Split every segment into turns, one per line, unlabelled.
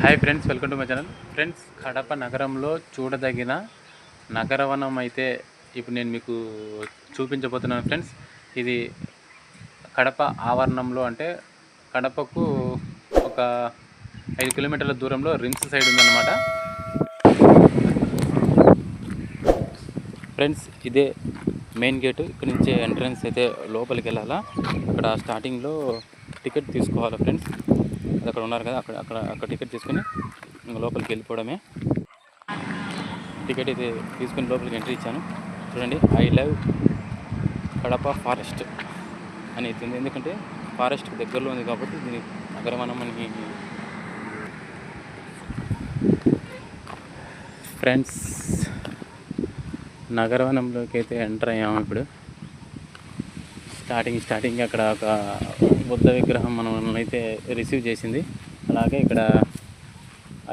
Hi friends welcome to my channel friends Kadapa నగరంలో చూడదగిన నగరవనం అయితే ఇప్పుడు నేను మీకు చూపించబోతున్నాను ఫ్రెండ్స్ ఇది కడప ఆవరణంలో అంటే కడపకు ఒక ఐదు కిలోమీటర్ల దూరంలో రిమ్స్ సైడ్ ఉందన్నమాట. ఫ్రెండ్స్ ఇదే మెయిన్ గేటు ఇక్కడ నుంచి ఎంట్రన్స్ అయితే లోపలికి వెళ్ళాలా. ఇక్కడ స్టార్టింగ్లో టికెట్ తీసుకోవాలి ఫ్రెండ్స్ అక్కడ ఉన్నారు కదా అక్కడ అక్కడ అక్కడ టికెట్ తీసుకుని ఇంకా లోపలికి వెళ్ళిపోవడమే. టికెట్ అయితే తీసుకుని లోపలికి ఎంట్రీ ఇచ్చాను. చూడండి ఐ లవ్ కడప ఫారెస్ట్ అని అవుతుంది ఎందుకంటే ఫారెస్ట్ దగ్గరలో ఉంది కాబట్టి దీని నగరవనం అని ఫ్రెండ్స్ నగరవనంలోకి అయితే ఎంటర్ అయ్యాము ఇప్పుడు. స్టార్టింగ్ స్టార్టింగ్ అక్కడ ఒక బుద్ధ విగ్రహం మనం అయితే రిసీవ్ చేసింది. అలాగే ఇక్కడ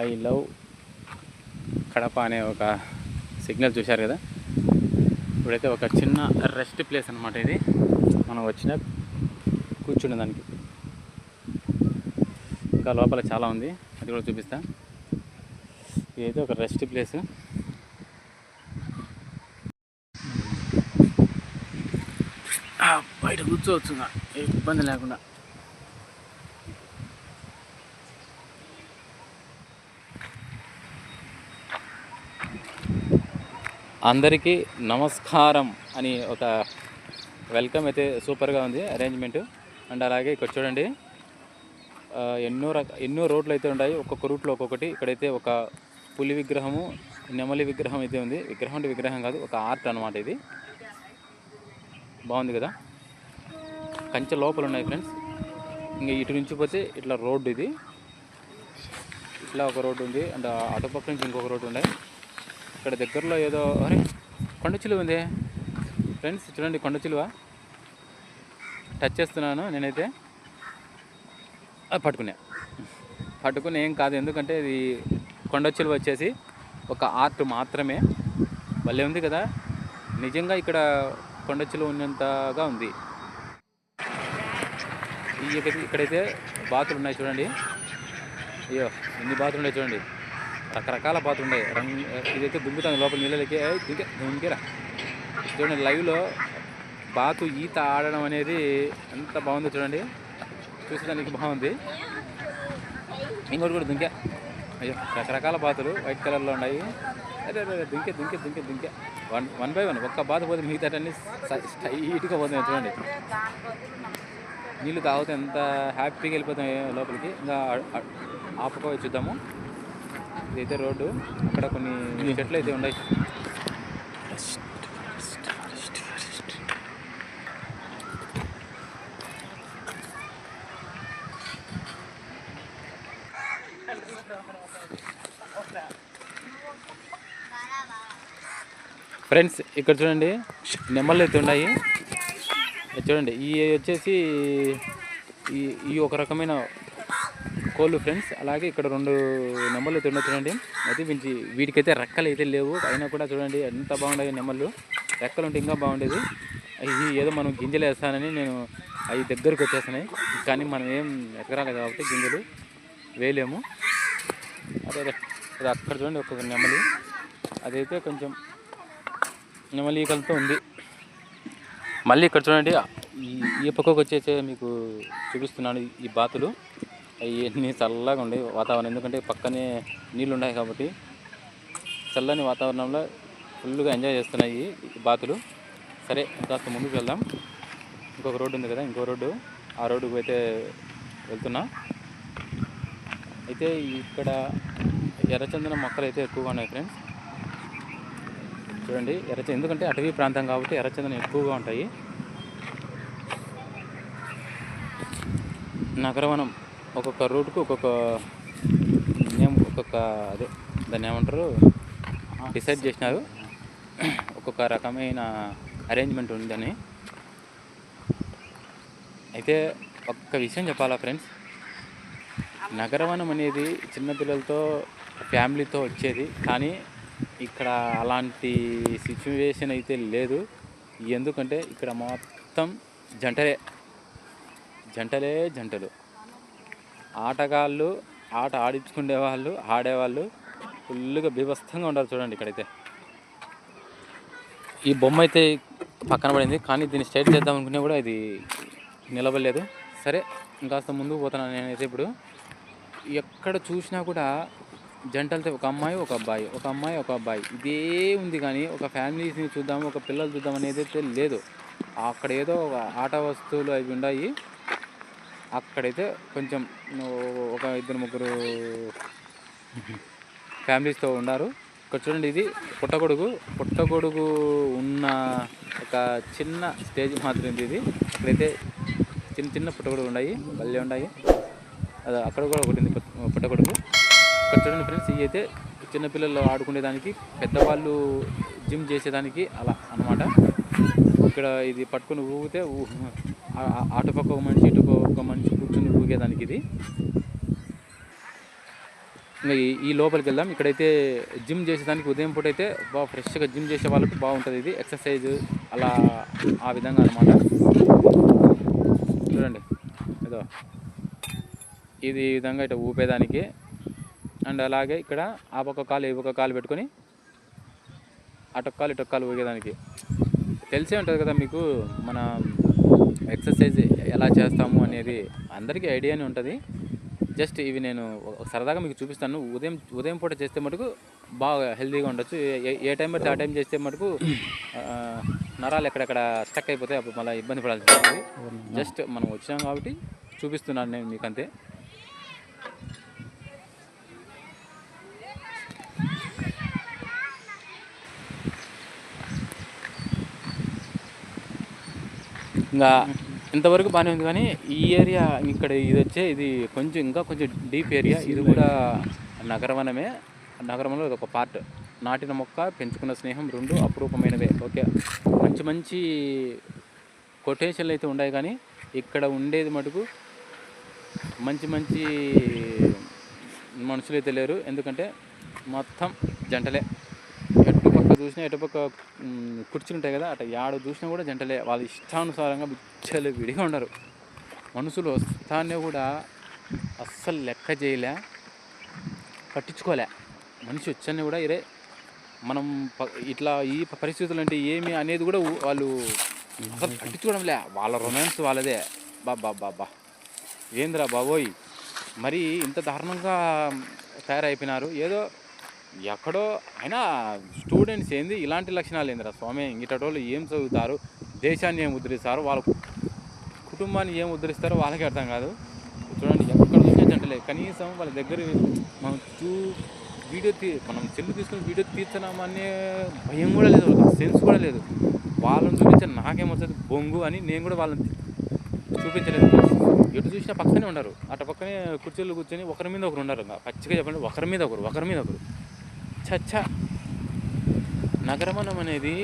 ఐ లవ్ కడప అనే ఒక సిగ్నల్ చూశారు కదా? ఇప్పుడైతే ఒక చిన్న రెస్ట్ ప్లేస్ అనమాట ఇది. మనం వచ్చిన కూర్చునే దానికి. ఇంకా లోపల చాలా ఉంది. అది కూడా చూపిస్తా. ఇదైతే ఒక రెస్ట్ ప్లేస్. బయట కూర్చోవచ్చు ఏ ఇబ్బంది లేకుండా. అందరికీ నమస్కారం అని ఒక వెల్కమ్ అయితే సూపర్గా ఉంది అరేంజ్మెంట్. అండ్ అలాగే ఇక్కడ చూడండి ఎన్నో రక ఎన్నో రోడ్లు అయితే ఉన్నాయి. ఒక్కొక్క రూట్లో ఒక్కొక్కటి. ఇక్కడైతే ఒక పులి విగ్రహము నెమలి విగ్రహం అయితే ఉంది. విగ్రహం అంటే విగ్రహం కాదు ఒక ఆర్ట్ అనమాట ఇది. బాగుంది కదా? కంచె లోపల ఉన్నాయి ఫ్రెండ్స్. ఇంకా ఇటు నుంచి పోతే ఇట్లా రోడ్డు ఇది. ఇట్లా ఒక రోడ్డు ఉంది. అండ్ అటుపక్క నుంచి ఇంకొక రోడ్డు ఉన్నాయి. ఇక్కడ దగ్గరలో ఏదో అరే కొండ చిలువ ఉంది. ఫ్రెండ్స్ చూడండి కొండచిలువ టచ్ చేస్తున్నాను నేనైతే. పట్టుకునే. పట్టుకుని ఏం కాదు ఎందుకంటే ఇది కొండ చిలువ వచ్చేసి ఒక ఆర్ట్ మాత్రమే. భలే ఉంది కదా. నిజంగా ఇక్కడ కొండచిలువ ఉన్నంతగా ఉంది. ఇక్కడైతే బాతులు ఉన్నాయి చూడండి. అయ్యో ఎన్ని బాతులు ఉన్నాయి చూడండి. రకరకాల బాతులు ఉన్నాయి రంగు ఇదైతే దుంకుతుంది లోపల నీళ్ళకి దుంకే దుంకేరా చూడండి లైవ్లో బాతు ఈత ఆడడం అనేది ఎంత బాగుందో చూడండి. చూసేదానికి బాగుంది. ఇంకోటి కూడా దుంకే. అయ్యో రకరకాల బాతులు వైట్ కలర్లో ఉన్నాయి. అదే అదే దుంకే దుంకే దుంకే దుంకే. వన్ వన్ బై వన్ ఒక్క బాత పోతే మిగతా అన్ని స్ట్రైట్గా పోతున్నాయి చూడండి. నీళ్ళు తాగితే ఎంత హ్యాపీగా వెళ్ళిపోతాయి లోపలికి. ఇంకా ఆపుకో ఆపుకోవచ్చు చూద్దాము. ఇదైతే రోడ్డు అక్కడ కొన్ని చెట్లు అయితే ఉన్నాయి ఫ్రెండ్స్ ఇక్కడ చూడండి నెమ్మలు అయితే ఉన్నాయి. చూడండి ఈ వచ్చేసి ఈ ఈ ఒక రకమైన కోళ్ళు ఫ్రెండ్స్. అలాగే ఇక్కడ రెండు నెమ్మలు అయితే చూడండి అయితే వీటి వీటికైతే రెక్కలు అయితే లేవు. అయినా కూడా చూడండి ఎంత బాగుండేది నెమ్మలు రెక్కలు ఉంటే ఇంకా బాగుండేది. అవి ఏదో మనం గింజలు వేస్తానని నేను అవి దగ్గరకు వచ్చేస్తున్నాయి. కానీ మనం ఏం ఎక్కరాలి కాబట్టి గింజలు వేయలేము. అదే అది. అక్కడ చూడండి ఒక్కొక్క నెమలి. అదైతే కొంచెం నెమలీకలతో ఉంది. మళ్ళీ ఇక్కడ చూడండి ఈ పక్కకు వచ్చేసే మీకు చూపిస్తున్నాను ఈ బాతులు. అవి చల్లగా ఉండే వాతావరణం. ఎందుకంటే పక్కనే నీళ్ళు ఉన్నాయి కాబట్టి చల్లని వాతావరణంలో ఫుల్గా ఎంజాయ్ చేస్తున్నాయి బాతులు. సరే కాస్త ముందుకు వెళ్దాం. ఇంకొక రోడ్డు ఉంది కదా ఇంకో రోడ్డు. ఆ రోడ్డుకు అయితే వెళ్తున్నా. అయితే ఇక్కడ ఎర్రచందనం మొక్కలు అయితే ఎక్కువగా ఉన్నాయి ఫ్రెండ్స్. చూడండి ఎర్రచ ఎందుకంటే అటవీ ప్రాంతం కాబట్టి ఎర్రచందనం ఎక్కువగా ఉంటాయి. నగరవనం ఒక్కొక్క రూట్కు ఒక్కొక్క నేమ్ ఒక్కొక్క అదే దాన్ని ఏమంటారు? డిసైడ్ చేసినారు. ఒక్కొక్క రకమైన అరేంజ్మెంట్ ఉందని. అయితే ఒక్క విషయం చెప్పాలా ఫ్రెండ్స్? నగరవనం అనేది చిన్నపిల్లలతో ఫ్యామిలీతో వచ్చేది. కానీ ఇక్కడ అలాంటి సిచ్యువేషన్ అయితే లేదు. ఎందుకంటే ఇక్కడ మొత్తం జంటలే. జంటలే జంటలు. ఆటగాళ్ళు ఆట ఆడించుకునే వాళ్ళు ఆడేవాళ్ళు ఫుల్గా బీభత్సంగా ఉండాలి చూడండి ఇక్కడైతే. ఈ బొమ్మ అయితే పక్కన పడింది కానీ దీన్ని స్ట్రైట్ చేద్దాం అనుకునే కూడా ఇది నిలబడలేదు. సరే ఇంకాస్త ముందుకు పోతున్నాను నేనైతే ఇప్పుడు. ఎక్కడ చూసినా కూడా జంటలతో ఒక అమ్మాయి ఒక అబ్బాయి ఒక అమ్మాయి ఒక అబ్బాయి. ఇదే ఉంది కానీ ఒక ఫ్యామిలీస్ని చూద్దాం ఒక పిల్లలు చూద్దాం అనేది అయితే లేదు. అక్కడ ఏదో ఒక ఆట వస్తువులు అవి ఉన్నాయి అక్కడైతే కొంచెం ఒక ఇద్దరు ముగ్గురు ఫ్యామిలీస్తో ఉన్నారు. ఇక్కడ చూడండి ఇది పుట్టగొడుగు. పుట్టగొడుగు ఉన్న ఒక చిన్న స్టేజ్ మాత్రం ఇది. అక్కడైతే చిన్న చిన్న పుట్టగొడుగు ఉన్నాయి. మళ్ళీ ఉన్నాయి. అది అక్కడ కూడా ఒకటి ఉంది పుట్టగొడుగు. ఇక్కడ చూడండి ఫ్రెండ్స్ ఇవి అయితే చిన్నపిల్లలు ఆడుకునేదానికి పెద్దవాళ్ళు జిమ్ చేసేదానికి అలా అన్నమాట. ఇక్కడ ఇది పట్టుకుని ఊగితే ఊ- అటుపక్క ఒక మనిషి ఇటుపక్క ఒక మనిషి కూర్చుని ఊగేదానికి ఇది. ఇంకా ఈ- ఈ లోపలికి వెళ్దాం. ఇక్కడైతే జిమ్ చేసేదానికి ఉదయం పూట అయితే బాగా ఫ్రెష్గా జిమ్ చేసే వాళ్ళకి బాగుంటుంది ఇది. ఎక్సర్సైజ్ అలా ఆ విధంగా అనమాట చూడండి. ఏదో ఇది ఈ విధంగా ఇట్లా ఊపేదానికి. అండ్ అలాగే ఇక్కడ ఆ పక్క కాలు ఈ పక్క కాలు పెట్టుకొని అటొక్క కాలు ఇటొక్క కాలు ఊగేదానికి. తెలిసే ఉంటుంది కదా మీకు మన ఎక్సర్సైజ్ ఎలా చేస్తాము అనేది అందరికీ ఐడియానే ఉంటుంది. జస్ట్ ఇవి నేను సరదాగా మీకు చూపిస్తాను. ఉదయం ఉదయం పూట చేస్తే మటుకు బాగా హెల్తీగా ఉండొచ్చు. ఏ- టైం పడితే ఆ టైం చేస్తే మటుకు నరాలు ఎక్కడెక్కడ స్టక్ అయిపోతాయి అప్పుడు మళ్ళీ ఇబ్బంది పడాల్సి వస్తుంది. జస్ట్ మనం వచ్చినాం కాబట్టి చూపిస్తున్నాను నేను మీకు అంతే ఇంకా ఇంతవరకు బాగానే ఉంది కానీ ఈ ఏరియా ఇక్కడ ఇది వచ్చే ఇది కొంచెం ఇంకా కొంచెం డీప్ ఏరియా ఇది కూడా నగరవనమే. నగరంలో ఇది ఒక పార్ట్ నాటిన మొక్క పెంచుకున్న స్నేహం రెండు అపురూపమైనవే. ఓకే. మంచి మంచి కొటేషన్లు అయితే ఉన్నాయి కానీ ఇక్కడ ఉండేది మటుకు మంచి మంచి మనుషులు అయితే లేరు. ఎందుకంటే మొత్తం జంటలే. ఎటు పక్క చూసినా ఎటు పక్క కుర్చీలు ఉంటాయి కదా అటు యాడ చూసినా కూడా జంటలే. వాళ్ళ ఇష్టానుసారంగా బిచ్చలు విడిగా ఉండరు. మనుషులు వస్తానే కూడా అస్సలు లెక్క చేయలే పట్టించుకోలే. మనిషి వచ్చానే కూడా ఇరే మనం ప- ఇట్లా ఈ పరిస్థితులు అంటే ఏమి అనేది కూడా వాళ్ళు అసలు పట్టించుకోవడం లే. వాళ్ళ రొమాన్స్ వాళ్ళదే. బాబా బాబా ఏంద్రా బాబోయ్? మరి ఇంత దారుణంగా తయారైపోయినారు. ఏదో ఎక్కడో అయినా స్టూడెంట్స్ ఏంది ఇలాంటి లక్షణాలు ఏందిరా స్వామి? ఇంగిటోళ్ళు ఏం చదువుతారు? దేశాన్ని ఏం ఉద్ధరిస్తారు? వాళ్ళ కుటుంబాన్ని ఏం ఉద్ధరిస్తారో వాళ్ళకి అర్థం కాదు. చూడండి ఎక్కడ చూసినా కనీసం వాళ్ళ దగ్గర మనం చూ వీడియో తీ మనం సెల్లు తీసుకుని వీడియో తీస్తున్నామనే భయం కూడా లేదు వాళ్ళకి. సెన్స్ కూడా లేదు. వాళ్ళని చూపించే నాకేమొస్తుంది బొంగు అని నేను కూడా వాళ్ళని చూపించలేదు. ఎటు చూసినా పక్కనే ఉండరు. అటు పక్కనే కుర్చీలు కూర్చొని ఒకరి మీద ఒకరు ఉండరు. ఇంకా పచ్చిగా చెప్పండి ఒకరి మీద ఒకరు ఒకరి మీద ఒకరు. చచ్చా. నగరమనం అనేది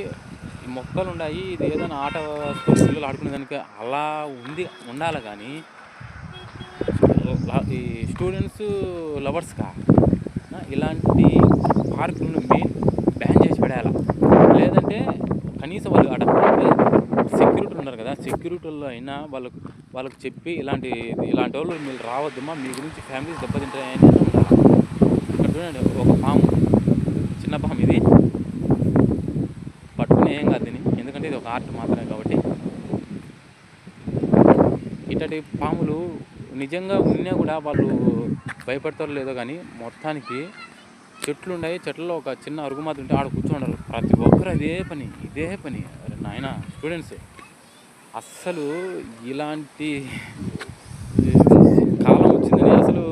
మొక్కలు ఉన్నాయి ఇది ఏదైనా ఆట పిల్లలు ఆడుకునే దానికి అలా ఉంది ఉండాలి కానీ ఈ స్టూడెంట్స్ లవర్స్కా? ఇలాంటి పార్కులను మెయిన్ బ్యాన్ చేసి పడేయాల? లేదంటే కనీసం వాళ్ళు అట సెక్యూరిటీ ఉన్నారు కదా సెక్యూరిటీలో అయినా వాళ్ళకు వాళ్ళకు చెప్పి ఇలాంటి ఇలాంటి వాళ్ళు మీరు రావద్దమ్మా మీ గురించి ఫ్యామిలీస్ దెబ్బతింటాయని ఇక్కడ చూడండి ఒక పాము చిన్న పాము ఇది. పట్టుకునే ఏం కాదు దీన్ని. ఎందుకంటే ఇది ఒక ఆర్ట్ మాత్రమే కాబట్టి. ఇట్లాంటి పాములు నిజంగా ఉన్నా కూడా వాళ్ళు భయపడతారో లేదో కానీ మొత్తానికి చెట్లు ఉన్నాయి. చెట్లలో ఒక చిన్న అరుగు మాత్రం ఉంటే ఆడ కూర్చోండారు ప్రతి ఒక్కరు అదే పని ఇదే పని. అరే నాయన స్టూడెంట్స్ అస్సలు ఇలాంటి కాలం వచ్చిందని అసలు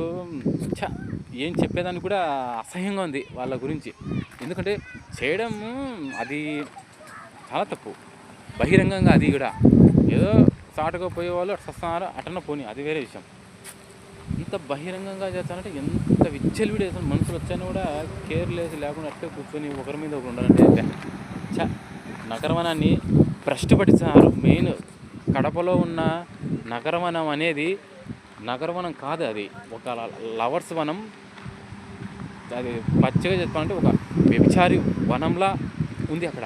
ఛ, ఏం చెప్పేదానికి కూడా అసహ్యంగా ఉంది వాళ్ళ గురించి. ఎందుకంటే చేయడం అది చాలా తప్పు. బహిరంగంగా అది కూడా. ఏదో చాటుగా పోయే వాళ్ళు అటు వస్తున్నారు అటన పోని అది వేరే విషయం. ఇంత బహిరంగంగా చేస్తానంటే ఎంత విచ్చలవిడి అసలు మనుషులు వచ్చాను కూడా కేర్లెస్ లేకుండా అట్టే కూర్చొని ఒకరి మీద ఒకరు ఉండాలంటే చ నగరవనాన్ని భ్రష్టు మెయిన్ కడపలో ఉన్న నగరవనం అనేది నగరవనం కాదు అది. ఒక లవర్స్ వనం అది పచ్చగా చెప్పాలంటే ఒక వ్యభిచారి వనంలా ఉంది అక్కడ.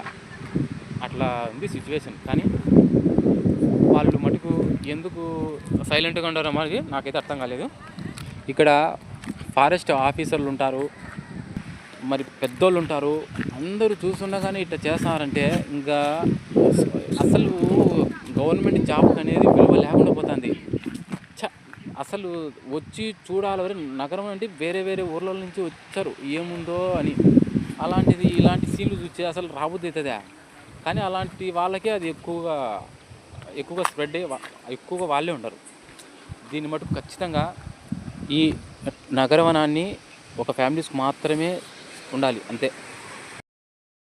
అట్లా ఉంది సిచ్యువేషన్ కానీ వాళ్ళు మటుకు ఎందుకు సైలెంట్గా ఉండరు అనేది నాకైతే అర్థం కాలేదు. ఇక్కడ ఫారెస్ట్ ఆఫీసర్లు ఉంటారు మరి పెద్దోళ్ళు ఉంటారు అందరూ చూస్తుండగానే ఇట్లా చేస్తున్నారంటే ఇంకా అసలు గవర్నమెంట్ జాబ్ అనేది విలువ లేకుండా పోతుంది. అసలు వచ్చి చూడాలి నగరం అంటే వేరే వేరే ఊర్ల నుంచి వచ్చారు. ఏముందో అని. అలాంటిది ఇలాంటి సీన్లు చూస్తే అసలు రాబుద్ది అవుతుందా? కానీ అలాంటి వాళ్ళకే అది ఎక్కువగా ఎక్కువగా స్ప్రెడ్ అయ్యి ఎక్కువగా వాళ్ళే ఉండరు. దీన్ని మటుకు ఖచ్చితంగా ఈ నగరవనాన్ని ఒక ఫ్యామిలీస్కి మాత్రమే ఉండాలి. అంతే.